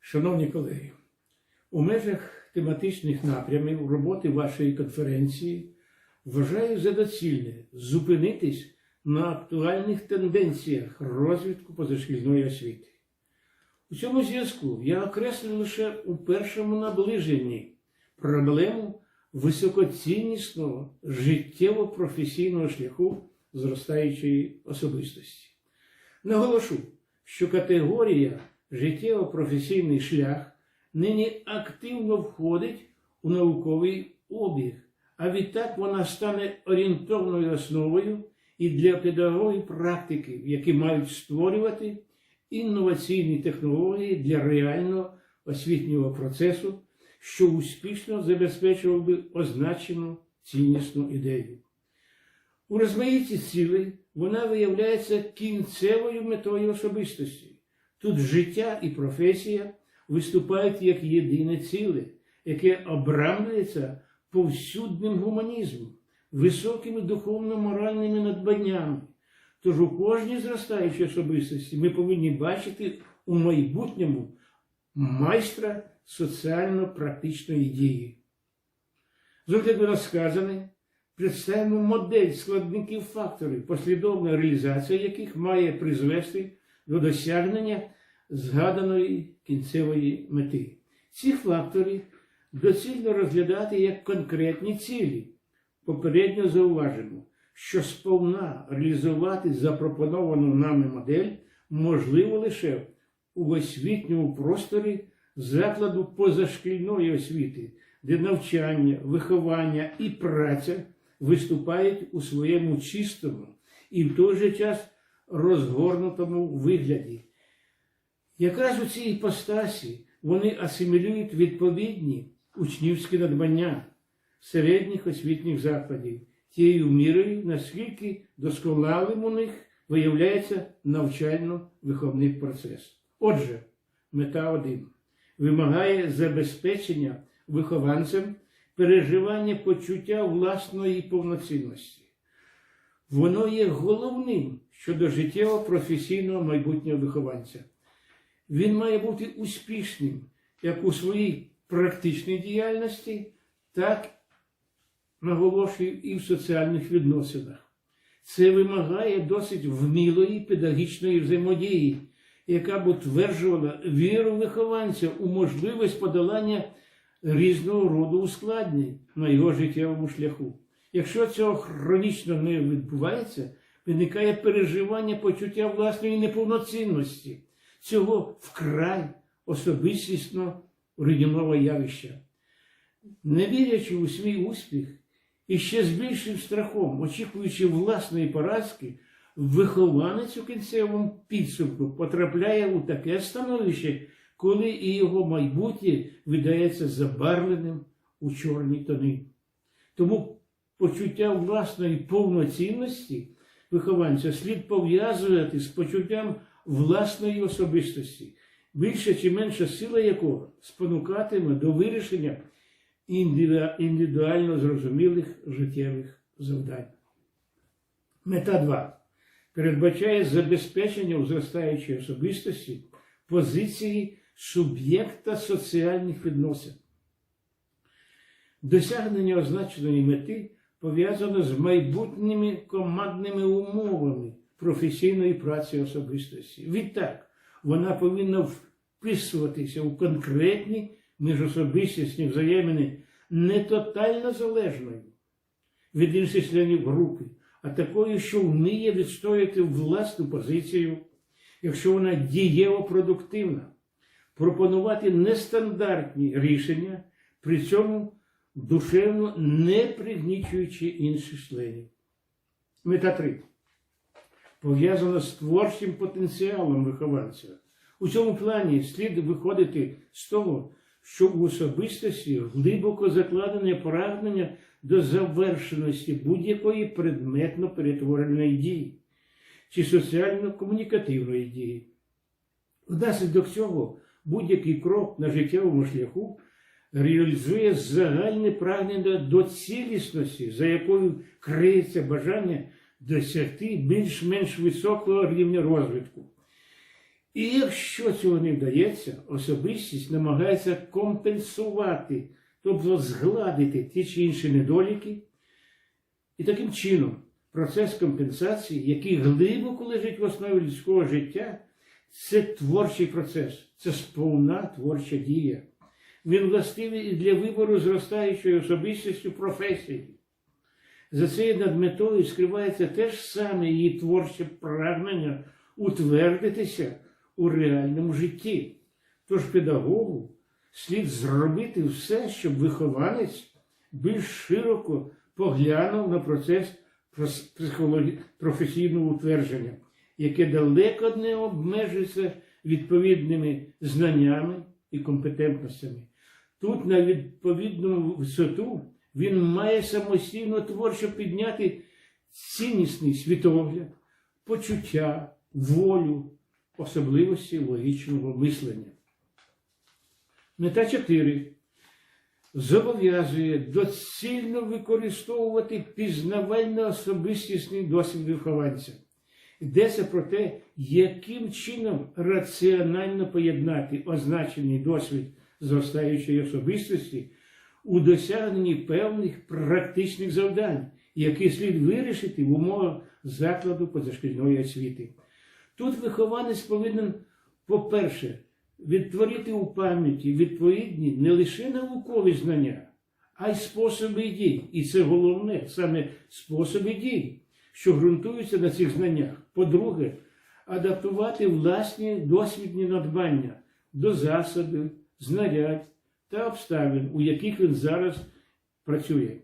Шановні колеги, у межах тематичних напрямів роботи вашої конференції вважаю за доцільне зупинитись на актуальних тенденціях розвитку позашкільної освіти. У цьому зв'язку я окреслю лише у першому наближенні проблему високоціннісного життєво-професійного шляху зростаючої особистості. Наголошу, що категорія життєво-професійний шлях нині активно входить у науковий обіг, а відтак вона стане орієнтовною основою і для педагогів практиків, які мають створювати інноваційні технології для реального освітнього процесу, що успішно забезпечував би означену ціннісну ідею. У розмаїтті цілей вона виявляється кінцевою метою особистості. Тут життя і професія виступають як єдине ціле, яке обрамлюється повсюдним гуманізмом, високими духовно-моральними надбаннями. Тож у кожній зростаючій особистості ми повинні бачити у майбутньому майстра соціально-практичної дії. З огляду на сказане, представимо модель складників факторів, послідовна реалізація яких має призвести до досягнення згаданої кінцевої мети. Ці фактори доцільно розглядати як конкретні цілі. Попередньо зауважимо, що сповна реалізувати запропоновану нами модель можливо лише у освітньому просторі закладу позашкільної освіти, де навчання, виховання і праця виступають у своєму чистому і в той же час розгорнутому вигляді. Якраз у цій іпостасі вони асимілюють відповідні учнівські надбання середніх освітніх закладів тією мірою, наскільки досконалим у них виявляється навчально-виховний процес. Отже, мета 1 вимагає забезпечення вихованцем переживання почуття власної повноцінності. Воно є головним щодо життєво-професійного майбутнього вихованця. Він має бути успішним як у своїй практичній діяльності, так, наголошую, і в соціальних відносинах. Це вимагає досить вмілої педагогічної взаємодії, яка б утверджувала віру вихованця у можливість подолання різного роду ускладнень на його життєвому шляху. Якщо цього хронічно не відбувається, виникає переживання почуття власної неповноцінності, цього вкрай особистісно руйнівного явища. Не вірячи у свій успіх і ще з більшим страхом, очікуючи власної поразки, вихованець у кінцевому підсумку потрапляє у таке становище, коли і його майбутнє видається забарвленим у чорні тони. Тому почуття власної повноцінності вихованця слід пов'язувати з почуттям власної особистості, більша чи менша сила якого спонукатиме до вирішення індивідуально зрозумілих життєвих завдань. Мета 2. Передбачає забезпечення у зростаючій особистості позиції суб'єкта соціальних відносин. Досягнення означеної мети пов'язано з майбутніми командними умовами професійної праці особистості. Відтак, вона повинна вписуватися у конкретні міжособистісні взаємини не тотально залежною від інших членів групи, а такою, що вміє відстояти власну позицію, якщо вона дієво продуктивна, пропонувати нестандартні рішення, при цьому душевно не пригнічуючи інших членів. Мета 3. Пов'язана з творчим потенціалом вихованця. У цьому плані слід виходити з того, що в особистості глибоко закладене прагнення до завершеності будь-якої предметно перетвореної дії чи соціально-комунікативної дії. Внаслідок цього будь-який крок на життєвому шляху реалізує загальне прагнення до цілісності, за якою криється бажання досягти більш-менш високого рівня розвитку. І якщо цього не вдається, особистість намагається компенсувати, тобто згладити ті чи інші недоліки. І таким чином процес компенсації, який глибоко лежить в основі людського життя, це творчий процес, це сповна творча дія. Він властивий і для вибору зростаючої особистістю професії. За цією надметою скривається те ж саме її творче прагнення утвердитися у реальному житті. Тож педагогу слід зробити все, щоб вихованець більш широко поглянув на процес професійного утвердження, яке далеко не обмежується відповідними знаннями і компетентностями. Тут на відповідну висоту він має самостійно творчо підняти ціннісний світогляд, почуття, волю, особливості логічного мислення. Мета 4. Зобов'язує доцільно використовувати пізнавально-особистісний досвід вихованця. Йдеться про те, яким чином раціонально поєднати означений досвід зростаючої особистості у досягненні певних практичних завдань, які слід вирішити в умовах закладу позашкільної освіти. Тут вихованець повинен, по-перше, відтворити у пам'яті відповідні не лише наукові знання, а й способи дій. І це головне, саме способи дій, що ґрунтуються на цих знаннях. По-друге, адаптувати власні досвідні надбання до засобів, знарядь та обставин, у яких він зараз працює.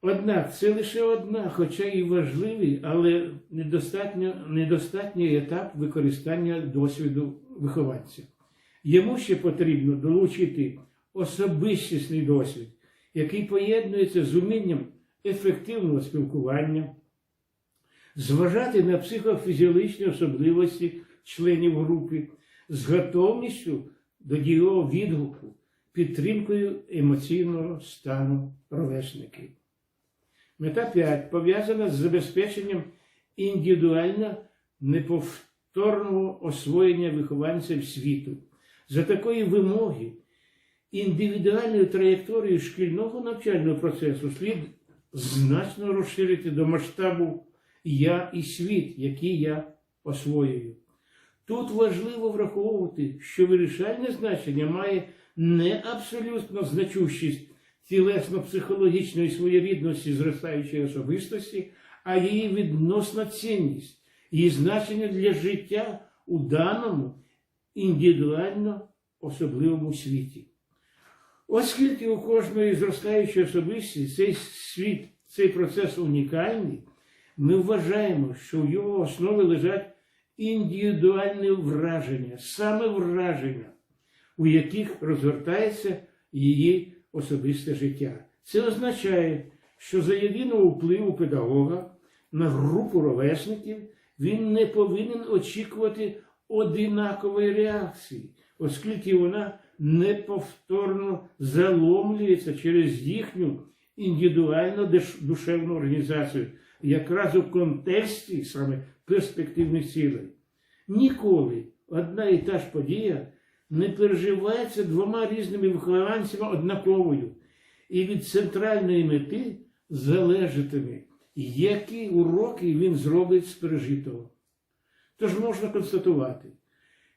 Однак це лише одна, хоча і важливий, але недостатньо, недостатній етап використання досвіду вихованця. Йому ще потрібно долучити особистісний досвід, який поєднується з умінням ефективного спілкування, зважати на психофізіологічні особливості членів групи, з готовністю до дієвого відгуку, підтримкою емоційного стану ровесників. Мета 5 пов'язана з забезпеченням індивідуально неповторного освоєння вихованців світу. За такої вимоги індивідуальною траєкторією шкільного навчального процесу слід значно розширити до масштабу я і світ, який я освоюю. Тут важливо враховувати, що вирішальне значення має не абсолютно значущість тілесно-психологічної своєрідності зростаючої особистості, а її відносна цінність, її значення для життя у даному індивідуально особливому світі. Оскільки у кожної зростаючої особисті цей світ, цей процес унікальний, ми вважаємо, що в його основі лежать індивідуальні враження, саме враження, у яких розгортається її особисте життя. Це означає, що за єдиного впливу педагога на групу ровесників він не повинен очікувати одинакової реакції, оскільки вона неповторно заломлюється через їхню індивідуальну душевну організацію, якраз у контексті саме перспективних цілей. Ніколи одна і та ж подія не переживається двома різними вихованцями однаковою, і від центральної мети залежатиме, які уроки він зробить з пережитого. Тож можна констатувати,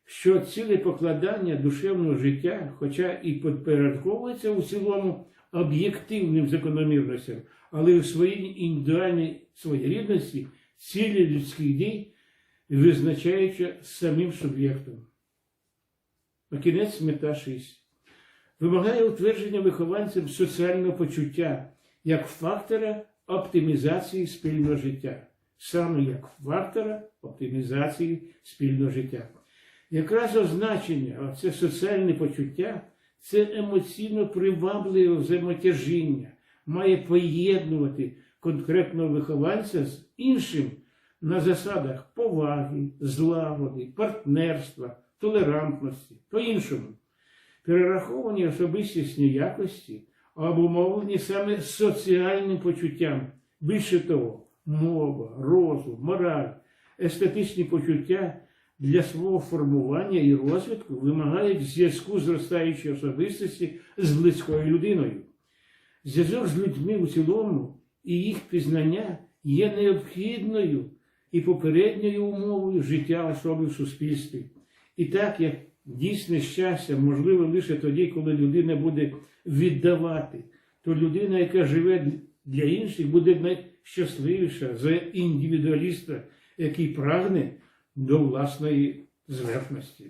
що ціле покладання душевного життя, хоча і підпорядковується у цілому об'єктивним закономірностям, але у своїй індивідуальній своєрідності цілі людських дій визначаються самим суб'єктом. На кінець мета 6. Вимагає утвердження вихованцям соціального почуття як фактора оптимізації спільного життя, саме як фактора оптимізації спільного життя. Якраз означення, це соціальне почуття, це емоційно привабливе взаємотяжіння, має поєднувати конкретного вихованця з іншим на засадах поваги, злагоди, партнерства, толерантності, по-іншому. Перераховані особистісні якості обумовлені саме соціальним почуттям. Більше того, мова, розум, мораль, естетичні почуття для свого формування і розвитку вимагають зв'язку зростаючої особистості з близькою людиною. Зв'язок з людьми у цілому і їх пізнання є необхідною і попередньою умовою життя особи в суспільстві. І так як дійсне щастя можливе лише тоді, коли людина буде віддавати, то людина, яка живе для інших, буде найщасливіша за індивідуаліста, який прагне до власної зверхності.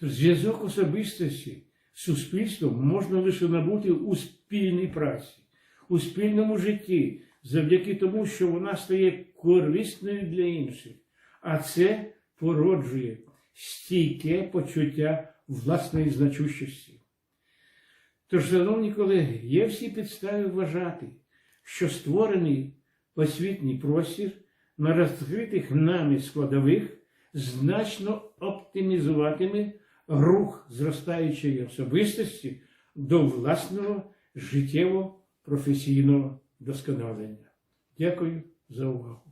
Тож зв'язок особистості з суспільством можна лише набути у спільній праці, у спільному житті, завдяки тому, що вона стає корисною для інших, а це породжує стійке почуття власної значущості. Тож, шановні колеги, є всі підстави вважати, що створений освітній простір на розкритих нами складових значно оптимізуватиме рух зростаючої особистості до власного життєво-професійного досконалення. Дякую за увагу.